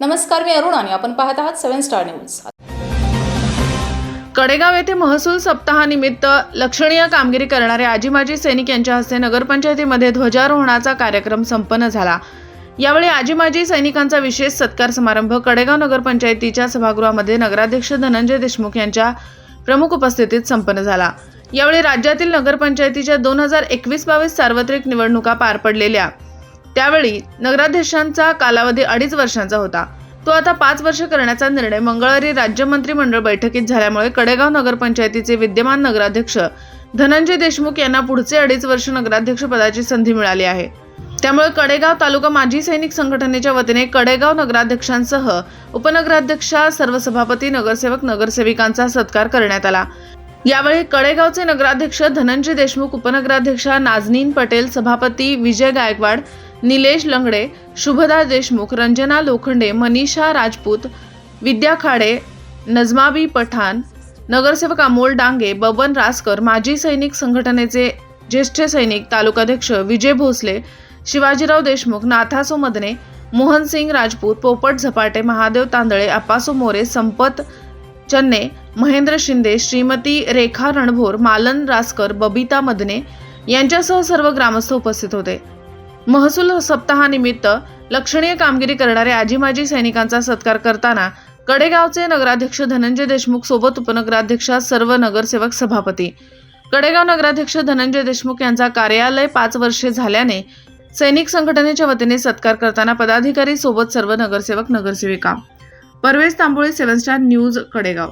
नमस्कार मी अरुण आणि आपण पाहत आहात सेव्हन स्टार न्यूज. कडेगाव येथे महसूल सप्ताहानिमित्त लक्षणीय कामगिरी करणारे आजी माजी सैनिक यांच्या हस्ते नगरपंचायतीमध्ये ध्वजारोहणाचा कार्यक्रम संपन्न झाला. यावेळी आजी माजी सैनिकांचा विशेष सत्कार समारंभ कडेगाव नगरपंचायतीच्या सभागृहामध्ये नगराध्यक्ष धनंजय देशमुख यांच्या प्रमुख उपस्थितीत संपन्न झाला. यावेळी राज्यातील नगरपंचायतीच्या दोन हजार एकवीस बावीस सार्वत्रिक निवडणुका पार पडलेल्या. त्यावेळी नगराध्यक्षांचा कालावधी अडीच वर्षांचा होता. तो आता पाच वर्ष करण्याचा निर्णय मंगळवारी राज्य मंत्रिमंडळ बैठकीत झाल्यामुळे कडेगाव नगरपंचायतीचे विद्यमान नगराध्यक्ष धनंजय देशमुख यांना पुढचे अडीच वर्ष नगराध्यक्ष पदाची संधी मिळाली आहे. त्यामुळे कडेगाव तालुका माजी सैनिक संघटनेच्या वतीने कडेगाव नगराध्यक्षांसह उपनगराध्यक्षा सर्व सभापती नगरसेवक नगरसेविकांचा सत्कार करण्यात आला. यावेळी कडेगावचे नगराध्यक्ष धनंजय देशमुख उपनगराध्यक्षा नाजनीन पटेल सभापती विजय गायकवाड निलेश लंगडे शुभदा देशमुख रंजना लोखंडे मनीषा राजपूत विद्या खाडे नजमाबी पठाण नगरसेवक अमोल डांगे बबन रासकर माजी सैनिक संघटनेचे ज्येष्ठ सैनिक तालुकाध्यक्ष विजय भोसले शिवाजीराव देशमुख नाथासो मदने मोहन सिंग राजपूत पोपट झपाटे महादेव तांदळे अप्पासो मोरे संपत चन्ने महेंद्र शिंदे श्रीमती रेखा रणभोर मालन रासकर बबिता मदने यांच्यासह सर्व ग्रामस्थ उपस्थित होते. महसूल सप्ताहानिमित्त लक्षणीय कामगिरी करणारे आजी माजी सैनिकांचा सत्कार करताना कडेगावचे नगराध्यक्ष धनंजय देशमुख सोबत उपनगराध्यक्ष सर्व नगरसेवक सभापती. कडेगाव नगराध्यक्ष धनंजय देशमुख यांचा कार्यालय पाच वर्षे झाल्याने सैनिक संघटनेच्या वतीने सत्कार करताना पदाधिकारी सोबत सर्व नगरसेवक नगरसेविका. Parvez Tamboli seven star news Kadegaon.